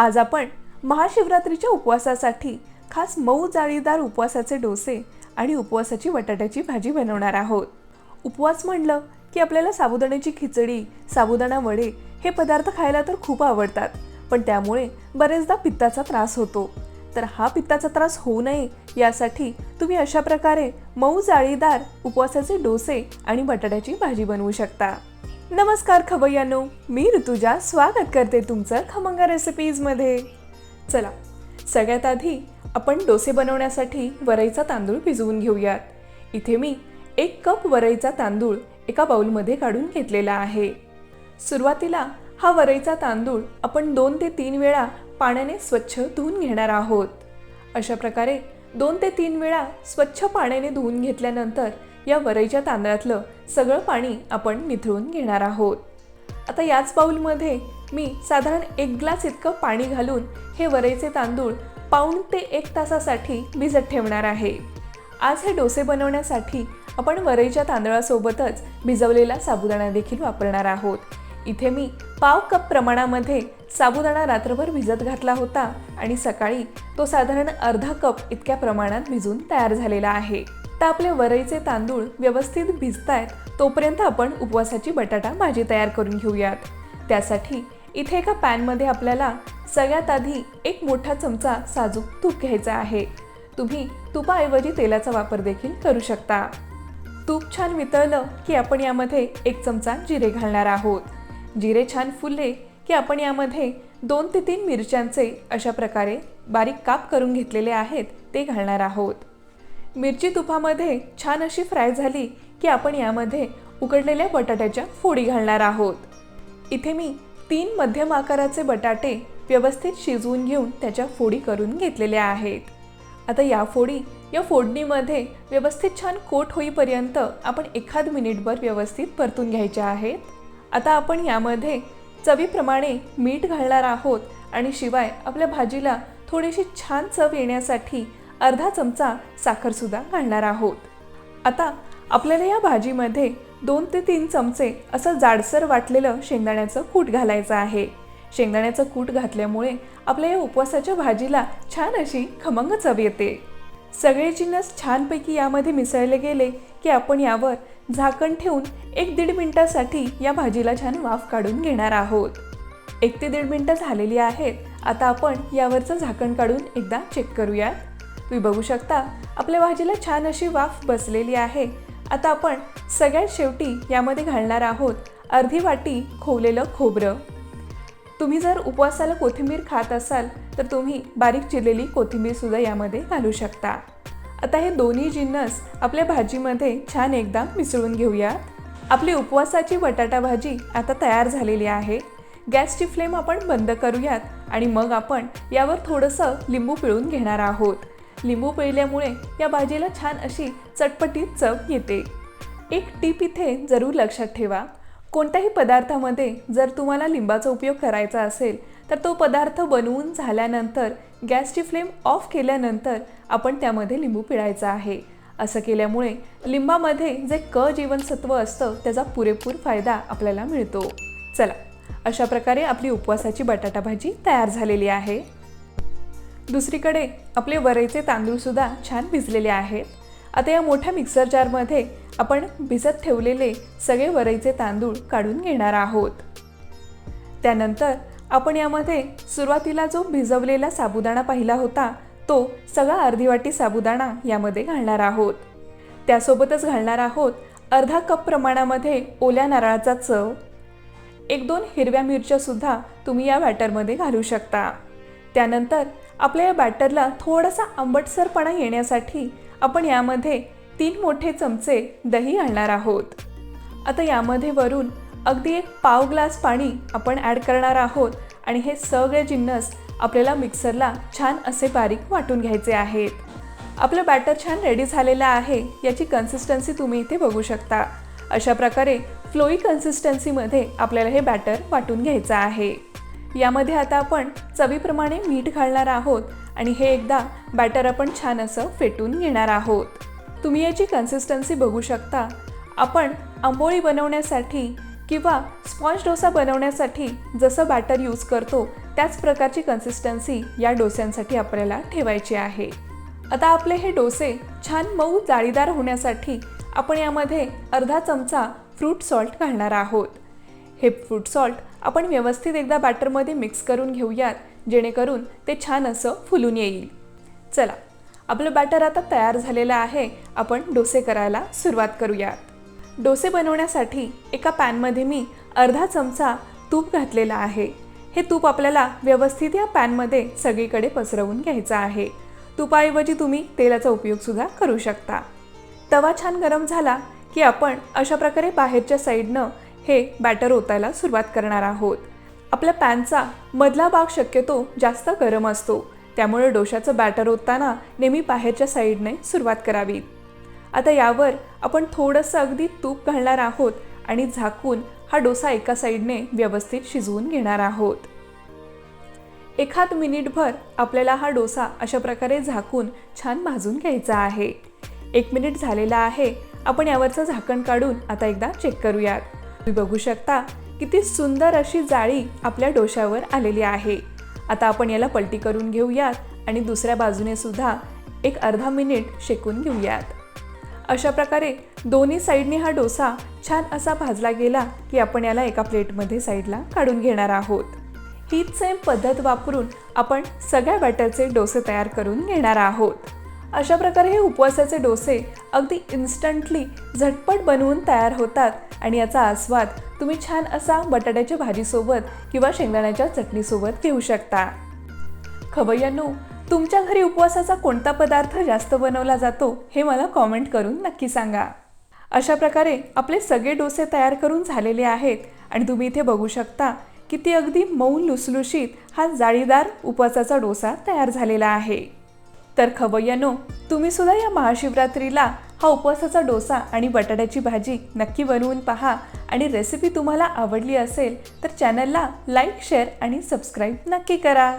आज आपण महाशिवरात्रीच्या उपवासासाठी खास मऊ जाळीदार उपवासाचे डोसे आणि उपवासाची बटाट्याची भाजी बनवणार आहोत. उपवास म्हणलं की आपल्याला साबुदाण्याची खिचडी साबुदाणा वडे हे पदार्थ खायला तर खूप आवडतात पण त्यामुळे बरेचदा पित्ताचा त्रास होतो. तर हा पित्ताचा त्रास होऊ नये यासाठी तुम्ही अशा प्रकारे मऊ जाळीदार उपवासाचे डोसे आणि बटाट्याची भाजी बनवू शकता. नमस्कार खवय्यानो मी ऋतुजा स्वागत करते तुमचं खमंगा रेसिपीजमध्ये चला सगळ्यात आधी आपण डोसे बनवण्यासाठी वरईचा तांदूळ भिजवून घेऊयात. इथे मी एक कप वरईचा तांदूळ एका बाउलमध्ये काढून घेतलेला आहे. सुरुवातीला हा वरईचा तांदूळ आपण दोन ते तीन वेळा पाण्याने स्वच्छ धुवून घेणार आहोत. अशा प्रकारे दोन ते तीन वेळा स्वच्छ पाण्याने धुवून घेतल्यानंतर या वरईच्या तांदळातलं सगळं पाणी आपण निथळून घेणार आहोत. आता याच बाऊलमध्ये मी साधारण एक ग्लास इतकं पाणी घालून हे वरईचे तांदूळ पाऊण ते एक तासासाठी भिजत ठेवणार आहे. आज हे डोसे बनवण्यासाठी आपण वरईच्या तांदळासोबतच भिजवलेला साबुदाणा देखील वापरणार आहोत. इथे मी पाव कप प्रमाणामध्ये साबुदाणा रात्रभर भिजत घातला होता आणि सकाळी तो साधारण अर्धा कप इतक्या प्रमाणात भिजून तयार झालेला आहे. तर आपले वरईचे तांदूळ व्यवस्थित भिजतायत तोपर्यंत आपण उपवासाची बटाटा भाजी तयार करून घेऊयात. त्यासाठी इथे एका पॅनमध्ये आपल्याला सगळ्यात आधी एक मोठा चमचा साजूक तूप घ्यायचा आहे. तुम्ही तुपाऐवजी तेलाचा वापर देखील करू शकता. तूप छान वितळलं की आपण यामध्ये एक चमचा जिरे घालणार आहोत. जिरे छान फुलले की आपण यामध्ये दोन ते तीन मिरच्यांचे अशा प्रकारे बारीक काप करून घेतलेले आहेत ते घालणार आहोत. मिरची तुपामध्ये छान अशी फ्राय झाली की आपण यामध्ये उकडलेल्या बटाट्याच्या फोडी घालणार आहोत. इथे मी तीन मध्यम आकाराचे बटाटे व्यवस्थित शिजवून घेऊन त्याच्या फोडी करून घेतलेल्या आहेत. आता या फोडी या फोडणीमध्ये व्यवस्थित छान कोट होईपर्यंत आपण एखाद मिनिटभर व्यवस्थित परतून घ्यायच्या आहेत. आता आपण यामध्ये चवीप्रमाणे मीठ घालणार आहोत आणि शिवाय आपल्या भाजीला थोडीशी छान चव येण्यासाठी अर्धा चमचा साखरसुद्धा घालणार आहोत. आता आपल्याला या भाजीमध्ये दोन ते तीन चमचे असं जाडसर वाटलेलं शेंगदाण्याचं कूट घालायचं आहे. शेंगदाण्याचं कूट घातल्यामुळे आपल्या या उपवासाच्या भाजीला छान अशी खमंग चव येते. सगळे जिन्नस छानपैकी यामध्ये मिसळले गेले की आपण यावर झाकण ठेवून एक दीड मिनिटासाठी या भाजीला छान वाफ काढून घेणार आहोत. एक ते दीड मिनटं झालेली आहेत. आता आपण यावरचं झाकण काढून एकदा चेक करूयात. तुम्ही बघू शकता आपल्या भाजीला छान अशी वाफ बसलेली आहे. आता आपण सगळ्यात शेवटी यामध्ये घालणार आहोत अर्धी वाटी खोवलेलं खोबरं. तुम्ही जर उपवासाला कोथिंबीर खात असाल तर तुम्ही बारीक चिरलेली कोथिंबीरसुद्धा यामध्ये घालू शकता. आता हे दोन्ही जिन्नस आपल्या भाजीमध्ये छान एकदा मिसळून घेऊयात. आपली उपवासाची बटाटा भाजी आता तयार झालेली आहे. गॅसची फ्लेम आपण बंद करूयात आणि मग आपण यावर थोडंसं लिंबू पिळून घेणार आहोत. लिंबू पिळल्यामुळे या भाजीला छान अशी चटपटीत चव येते. एक टीप इथे जरूर लक्षात ठेवा. कोणत्याही पदार्थामध्ये जर तुम्हाला लिंबाचा उपयोग करायचा असेल तर तो पदार्थ बनवून झाल्यानंतर गॅसची फ्लेम ऑफ केल्यानंतर आपण त्यामध्ये लिंबू पिळायचा आहे. असं केल्यामुळे लिंबामध्ये जे क जीवनसत्व असतं त्याचा पुरेपूर फायदा आपल्याला मिळतो. चला अशा प्रकारे आपली उपवासाची बटाटा भाजी तयार झालेली आहे. दुसरीकडे आपले वरईचे तांदूळसुद्धा छान भिजलेले आहेत. आता या मोठ्या मिक्सर जारमध्ये आपण भिजत ठेवलेले सगळे वरईचे तांदूळ काढून घेणार आहोत. त्यानंतर आपण यामध्ये सुरुवातीला जो भिजवलेला साबुदाणा पाहिला होता तो सगळा अर्धी वाटी साबुदाणा यामध्ये घालणार आहोत. त्यासोबतच घालणार आहोत अर्धा कप प्रमाणामध्ये ओल्या नारळाचा चव. एक दोन हिरव्या मिरच्यासुद्धा तुम्ही या बॅटरमध्ये घालू शकता. त्यानंतर आपल्या या बॅटरला थोडासा आंबटसरपणा येण्यासाठी आपण यामध्ये तीन मोठे चमचे दही घालणार आहोत. आता यामध्ये वरून अगदी एक पाव ग्लास पाणी आपण ॲड करणार आहोत आणि हे सगळे जिन्नस आपल्याला मिक्सरला छान असे बारीक वाटून घ्यायचे आहेत. आपलं बॅटर छान रेडी झालेलं आहे याची कन्सिस्टन्सी तुम्ही इथे बघू शकता. अशा प्रकारे फ्लोई कन्सिस्टन्सीमध्ये आपल्याला हे बॅटर वाटून घ्यायचं आहे. यामध्ये आता आपण चवीप्रमाणे मीठ घालणार आहोत आणि हे एकदा बॅटर आपण छान असं फेटून घेणार आहोत. तुम्ही याची कन्सिस्टन्सी बघू शकता. आपण आंबोळी बनवण्यासाठी किंवा स्पॉन्ज डोसा बनवण्यासाठी जसं बॅटर यूज करतो त्याच प्रकारची कन्सिस्टन्सी या डोस्यांसाठी आपल्याला ठेवायची आहे. आता आपले हे डोसे छान मऊ जाळीदार होण्यासाठी आपण यामध्ये अर्धा चमचा फ्रूट सॉल्ट घालणार आहोत. हे फ्रूट सॉल्ट आपण व्यवस्थित एकदा बॅटरमध्ये मिक्स करून घेऊयात जेणेकरून ते छान असं फुलून येईल. चला आपलं बॅटर आता तयार झालेलं आहे आपण डोसे करायला सुरुवात करूयात. डोसे बनवण्यासाठी एका पॅनमध्ये मी अर्धा चमचा तूप घातलेला आहे. हे तूप आपल्याला व्यवस्थित या पॅनमध्ये सगळीकडे पसरवून घ्यायचं आहे. तुपाऐवजी तुम्ही तेलाचा उपयोगसुद्धा करू शकता. तवा छान गरम झाला की आपण अशा प्रकारे बाहेरच्या साईडनं हे बॅटर ओतायला सुरुवात करणार आहोत. आपल्या पॅनचा मधला भाग शक्यतो जास्त गरम असतो. त्यामुळे डोशाचं बॅटर ओतताना नेहमी बाहेरच्या साईडने सुरुवात करावी. आता यावर आपण थोडंसं अगदी तूप घालणार आहोत आणि झाकून हा डोसा एका साईडने व्यवस्थित शिजवून घेणार आहोत. एखाद मिनिटभर आपल्याला हा डोसा अशा प्रकारे झाकून छान भाजून घ्यायचा आहे. एक मिनिट झालेला आहे. आपण यावरचं झाकण काढून आता एकदा चेक करूयात. तुम्ही बघू शकता किती सुंदर अशी जाळी आपल्या डोशावर आलेली आहे. आता आपण याला पलटी करून घेऊयात आणि दुसऱ्या बाजूने सुद्धा एक अर्धा मिनिट शेकून घेऊयात. अशा प्रकारे दोन्ही साईडने हा डोसा छान असा भाजला गेला की आपण याला एका प्लेटमध्ये साईडला काढून घेणार आहोत. हीच सेम पद्धत वापरून आपण सगळ्या बॅटरचे डोसे तयार करून घेणार आहोत. अशा प्रकारे हे उपवासाचे डोसे अगदी इन्स्टंटली झटपट बनवून तयार होतात आणि याचा आस्वाद तुम्ही छान असा बटाट्याच्या भाजीसोबत किंवा शेंगदाण्याच्या चटणीसोबत घेऊ शकता. खवय्यांनो तुमच्या घरी उपवासाचा कोणता पदार्थ जास्त बनवला जातो हे मला कॉमेंट करून नक्की सांगा. अशा प्रकारे आपले सगळे डोसे तयार करून झालेले आहेत आणि तुम्ही इथे बघू शकता की ती अगदी मऊ लुसलुशीत हा जाळीदार उपवासाचा डोसा तयार झालेला आहे. तर खवय्यानो तुम्ही सुद्धा या महाशिवरात्रीला हा उपवासाचा डोसा आणि बटाट्याची भाजी नक्की बनवून पहा आणि रेसिपी तुम्हाला आवडली असेल तर चॅनलला लाईक शेअर आणि सबस्क्राईब नक्की करा.